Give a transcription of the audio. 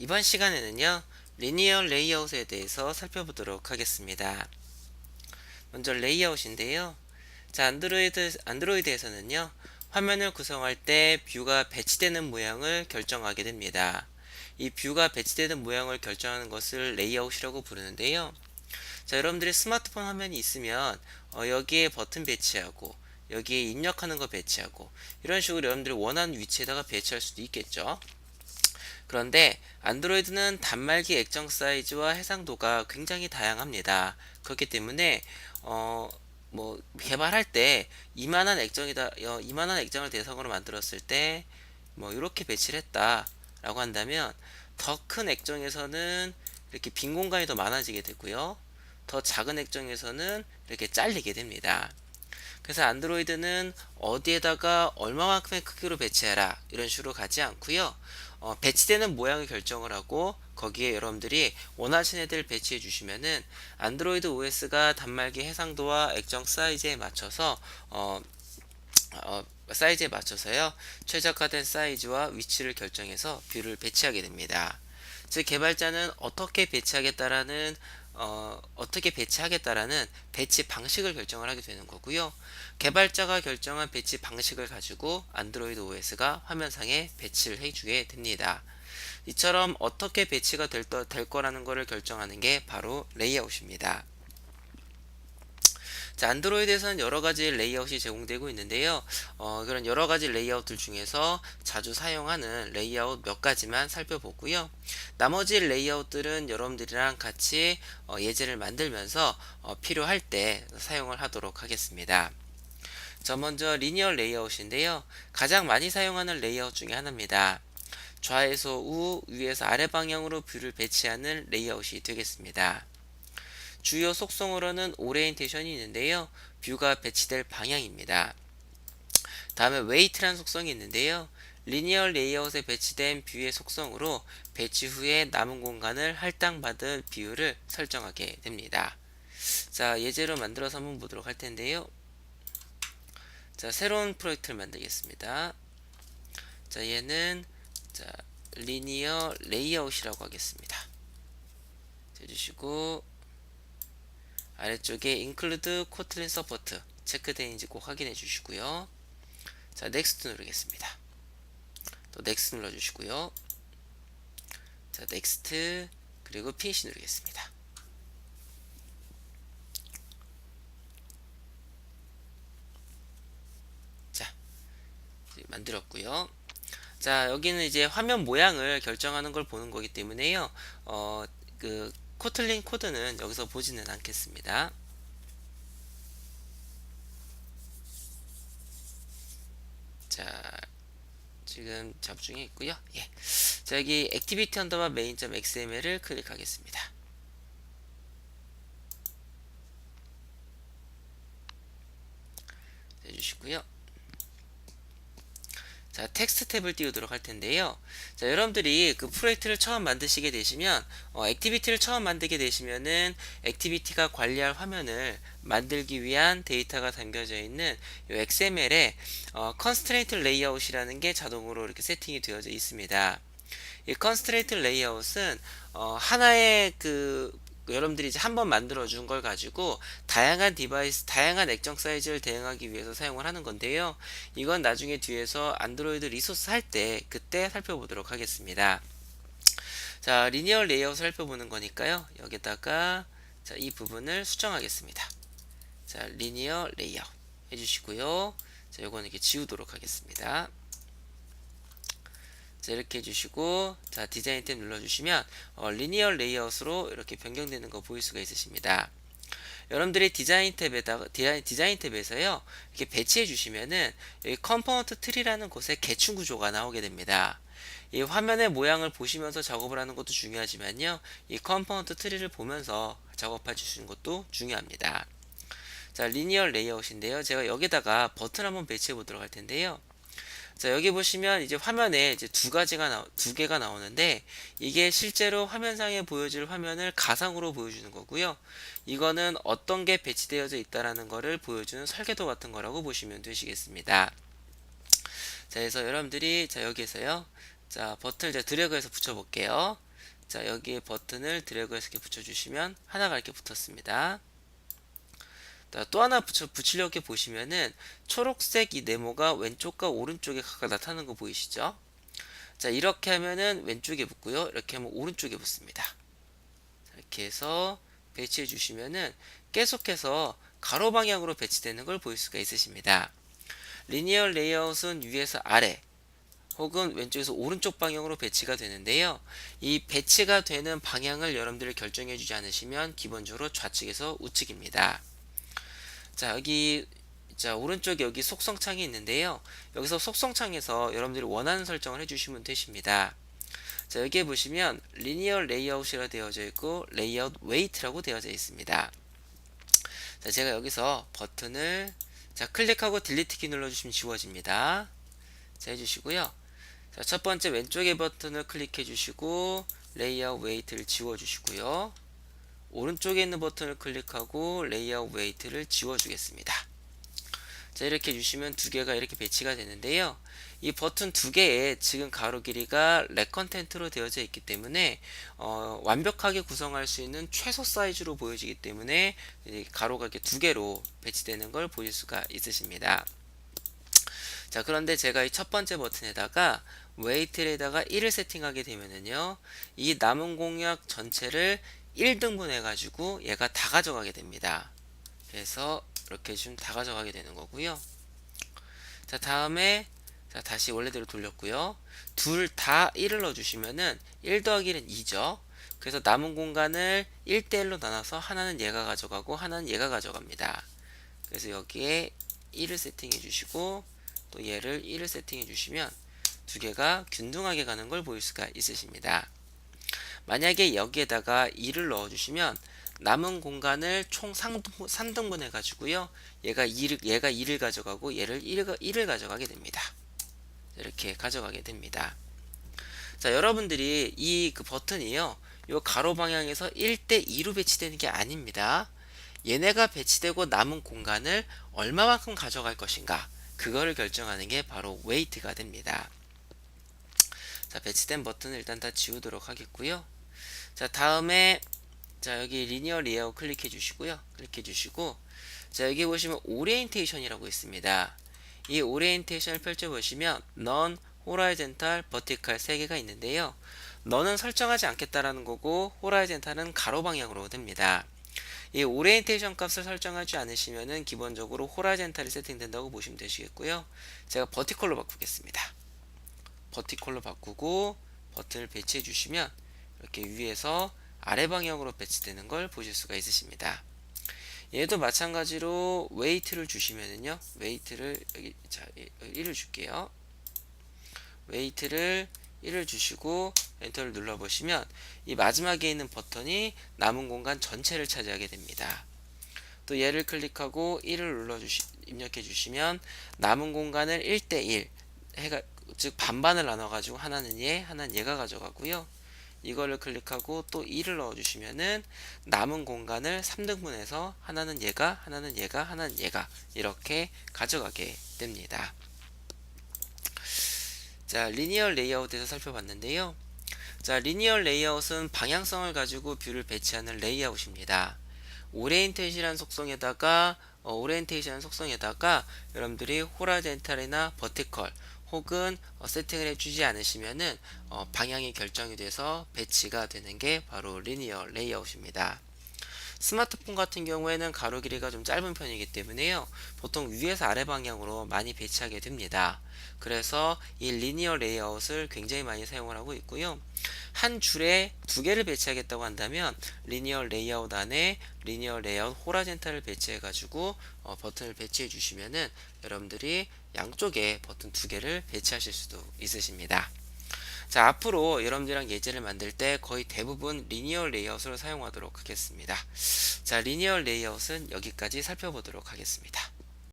이번 시간에는요, 리니어 레이아웃에 대해서 살펴보도록 하겠습니다. 먼저 레이아웃인데요. 자, 안드로이드, 안드로이드에서는요, 화면을 구성할 때 뷰가 배치되는 모양을 결정하게 됩니다. 이 뷰가 배치되는 모양을 결정하는 것을 레이아웃이라고 부르는데요. 자, 여러분들이 스마트폰 화면이 있으면 어, 여기에 버튼 배치하고 여기에 입력하는 거 배치하고 이런 식으로 여러분들이 원하는 위치에다가 배치할 수도 있겠죠. 그런데 안드로이드는 단말기 액정 사이즈와 해상도가 굉장히 다양합니다. 그렇기 때문에 어, 뭐 개발할 때 이만한 액정이다 어, 이만한 액정을 대상으로 만들었을 때 뭐 이렇게 배치를 했다라고 한다면 더 큰 액정에서는 이렇게 빈 공간이 더 많아지게 되고요. 더 작은 액정에서는 이렇게 잘리게 됩니다. 그래서 안드로이드는 어디에다가 얼마만큼의 크기로 배치해라 이런 식으로 가지 않고요. 어, 배치되는 모양을 결정을 하고 거기에 여러분들이 원하시는 애들 배치해 주시면은 안드로이드 OS가 단말기 해상도와 액정 사이즈에 맞춰서 어, 어, 사이즈에 맞춰서요 최적화된 사이즈와 위치를 결정해서 뷰를 배치하게 됩니다. 즉 개발자는 어떻게 배치하겠다라는 어, 어떻게 배치하겠다라는 배치 방식을 결정을 하게 되는 거고요. 개발자가 결정한 배치 방식을 가지고 안드로이드 OS가 화면상에 배치를 해주게 됩니다. 이처럼 어떻게 배치가 될, 될 거라는 것을 결정하는 게 바로 레이아웃입니다. 자, 안드로이드에서는 여러 가지 레이아웃이 제공되고 있는데요. 어, 그런 여러 가지 레이아웃들 중에서 자주 사용하는 레이아웃 몇 가지만 살펴보고요. 나머지 레이아웃들은 여러분들이랑 같이 어, 예제를 만들면서 어, 필요할 때 사용을 하도록 하겠습니다. 저 먼저 리니어 레이아웃인데요. 가장 많이 사용하는 레이아웃 중에 하나입니다. 좌에서 우, 위에서 아래 방향으로 뷰를 배치하는 레이아웃이 되겠습니다. 주요 속성으로는 오리엔테이션이 있는데요. 뷰가 배치될 방향입니다. 다음에 웨이트란 속성이 있는데요. 리니어 레이아웃에 배치된 뷰의 속성으로 배치 후에 남은 공간을 할당받을 비율을 설정하게 됩니다. 자, 예제로 만들어서 한번 보도록 할 텐데요. 자, 새로운 프로젝트를 만들겠습니다. 자, 얘는 자, 리니어 레이아웃이라고 하겠습니다. 해주시고 아래쪽에 include kotlin support 체크되는지 꼭 확인해 주시고요. 자, next 누르겠습니다. 또 next 눌러 주시고요. 자, next 그리고 finish 누르겠습니다. 자, 만들었고요. 자, 여기는 이제 화면 모양을 결정하는 걸 보는 거기 때문에요. 어, 그 코틀린 코드는 여기서 보지는 않겠습니다. 자, 지금 작업 중에 있고요. 예. 자, 여기 액티비티 언더바 메인.xml을 클릭하겠습니다. 해주시고요. 자, 텍스트 탭을 띄우도록 할 텐데요. 자, 여러분들이 그 프로젝트를 처음 만드시게 되시면, 어, 액티비티를 처음 만들게 되시면은, 액티비티가 관리할 화면을 만들기 위한 데이터가 담겨져 있는 이 XML에 어, constraint layout이라는 게 자동으로 이렇게 세팅이 되어져 있습니다. 이 constraint layout은 어, 하나의 그 여러분들이 이제 한 번 만들어 준 걸 가지고 다양한 디바이스, 다양한 액정 사이즈를 대응하기 위해서 사용을 하는 건데요. 이건 나중에 뒤에서 안드로이드 리소스 할 때 그때 살펴보도록 하겠습니다. 자, 리니어 레이아웃 살펴보는 거니까요. 여기다가 자, 이 부분을 수정하겠습니다. 자, 리니어 레이아웃 해주시고요. 자, 요거는 이렇게 지우도록 하겠습니다. 자, 이렇게 해주시고 자 디자인 탭 눌러주시면 어, 리니어 레이아웃으로 이렇게 변경되는 거 보일 수가 있으십니다. 여러분들이 디자인 탭에다가 디자인, 디자인 탭에서요 이렇게 배치해 주시면은 여기 컴포넌트 트리라는 곳에 개충 구조가 나오게 됩니다. 이 화면의 모양을 보시면서 작업을 하는 것도 중요하지만요 이 컴포넌트 트리를 보면서 작업해 주시는 것도 중요합니다. 자 리니어 레이아웃인데요 제가 여기다가 버튼 한번 배치해 보도록 할 텐데요 자 여기 보시면 이제 화면에 이제 두 가지가 나, 두 개가 나오는데 이게 실제로 화면상에 보여질 화면을 가상으로 보여주는 거고요. 이거는 어떤 게 배치되어져 있다라는 거를 보여주는 설계도 같은 거라고 보시면 되시겠습니다. 자 그래서 여러분들이 자 여기에서요. 자 버튼을 제가 드래그해서 붙여 볼게요. 자 여기에 버튼을 드래그해서 이렇게 붙여 주시면 하나가 이렇게 붙었습니다. 자, 또 하나 붙여, 붙이려고 이렇게 보시면은 초록색 이 네모가 왼쪽과 오른쪽에 각각 나타나는 거 보이시죠? 자 이렇게 하면은 왼쪽에 붙고요. 이렇게 하면 오른쪽에 붙습니다. 자, 이렇게 해서 배치해 주시면은 계속해서 가로 방향으로 배치되는 걸 보일 수가 있으십니다. 리니어 레이아웃은 위에서 아래 혹은 왼쪽에서 오른쪽 방향으로 배치가 되는데요. 이 배치가 되는 방향을 여러분들이 결정해 주지 않으시면 기본적으로 좌측에서 우측입니다. 자, 여기 자, 오른쪽에 여기 속성창이 있는데요. 여기서 속성창에서 여러분들이 원하는 설정을 해 주시면 되십니다. 자, 여기에 보시면 리니어 레이아웃이라 되어져 있고 레이아웃 웨이트라고 되어져 있습니다. 자, 제가 여기서 버튼을 자, 클릭하고 딜리트 키 눌러 주시면 지워집니다. 자, 해 주시고요. 자, 첫 번째 왼쪽의 버튼을 클릭해 주시고 레이아웃 웨이트를 지워 주시고요. 오른쪽에 있는 버튼을 클릭하고 레이아웃 웨이트를 지워 주겠습니다. 자, 이렇게 해주시면 두 개가 이렇게 배치가 되는데요. 이 버튼 두 개에 지금 가로 길이가 렉 컨텐트로 되어져 있기 때문에 어, 완벽하게 구성할 수 있는 최소 사이즈로 보여지기 때문에 가로가 이렇게 두 개로 배치되는 걸 보실 수가 있으십니다. 자 그런데 제가 이 첫 번째 버튼에다가 웨이트에다가 1을 세팅하게 되면은요 이 남은 공약 전체를 1등분 해가지고 얘가 다 가져가게 됩니다. 그래서 이렇게 좀 다 가져가게 되는 거고요. 자 다음에 자 다시 원래대로 돌렸고요. 둘 다 1을 넣어주시면은 1 더하기 1은 2죠. 그래서 남은 공간을 1대1로 나눠서 하나는 얘가 가져가고 하나는 얘가 가져갑니다. 그래서 여기에 1을 세팅해 주시고 또 얘를 1을 세팅해 주시면 두 개가 균등하게 가는 걸 보일 수가 있으십니다. 만약에 여기에다가 2를 넣어 주시면 남은 공간을 총 3등분, 해 가지고요. 얘가 2를 얘가 2를 가져가고 얘를 1을, 1을 가져가게 됩니다. 이렇게 가져가게 됩니다. 자, 여러분들이 이 그 버튼이요. 요 가로 방향에서 1대 2로 배치되는 게 아닙니다. 얘네가 배치되고 남은 공간을 얼마만큼 가져갈 것인가 그거를 결정하는 게 바로 웨이트가 됩니다. 자, 배치된 버튼을 일단 다 지우도록 하겠고요. 자, 다음에 자 여기 리니어 레이아웃 클릭해 주시고요. 클릭해 주시고 자 여기 보시면 오리엔테이션이라고 있습니다. 이 오리엔테이션을 펼쳐 보시면 넌 호라이젠탈 버티칼 세 개가 있는데요. 너는 설정하지 않겠다라는 거고 호라이젠탈은 가로 방향으로 됩니다. 이 오리엔테이션 값을 설정하지 않으시면은 기본적으로 호라이젠탈이 세팅된다고 보시면 되시겠고요. 제가 버티컬로 바꾸겠습니다. 버티컬로 바꾸고 버튼을 배치해 주시면 이렇게 위에서 아래 방향으로 배치되는 걸 보실 수가 있으십니다. 얘도 마찬가지로 웨이트를 주시면은요. 웨이트를 여기 자 1을 줄게요. 웨이트를 1을 주시고 엔터를 눌러 보시면 이 마지막에 있는 버튼이 남은 공간 전체를 차지하게 됩니다. 또 얘를 클릭하고 1을 눌러 주시 입력해 주시면 남은 공간을 1대1 해가 즉 반반을 나눠 가지고 하나는 얘, 하나는 얘가 가져가고요. 이거를 클릭하고 또 2를 넣어주시면은 남은 공간을 3등분해서 하나는 얘가, 하나는 얘가, 하나는 얘가 이렇게 가져가게 됩니다. 자, 리니어 레이아웃에서 살펴봤는데요. 자, 리니어 레이아웃은 방향성을 가지고 뷰를 배치하는 레이아웃입니다. 오리엔테이션 속성에다가 어, 오리엔테이션 속성에다가 여러분들이 호라젠탈이나 버티컬 혹은 어, 세팅을 해주지 않으시면은 어, 방향이 결정이 돼서 배치가 되는 게 바로 리니어 레이아웃입니다. 스마트폰 같은 경우에는 가로 길이가 좀 짧은 편이기 때문에요. 보통 위에서 아래 방향으로 많이 배치하게 됩니다. 그래서 이 리니어 레이아웃을 굉장히 많이 사용을 하고 있고요. 한 줄에 두 개를 배치하겠다고 한다면 리니어 레이아웃 안에 리니어 레이아웃 호라젠탈을 배치해 가지고 어, 버튼을 배치해 주시면은 여러분들이 양쪽에 버튼 두 개를 배치하실 수도 있으십니다. 자 앞으로 여러분들이랑 예제를 만들 때 거의 대부분 리니어 레이아웃을 사용하도록 하겠습니다. 자 리니어 레이아웃은 여기까지 살펴보도록 하겠습니다.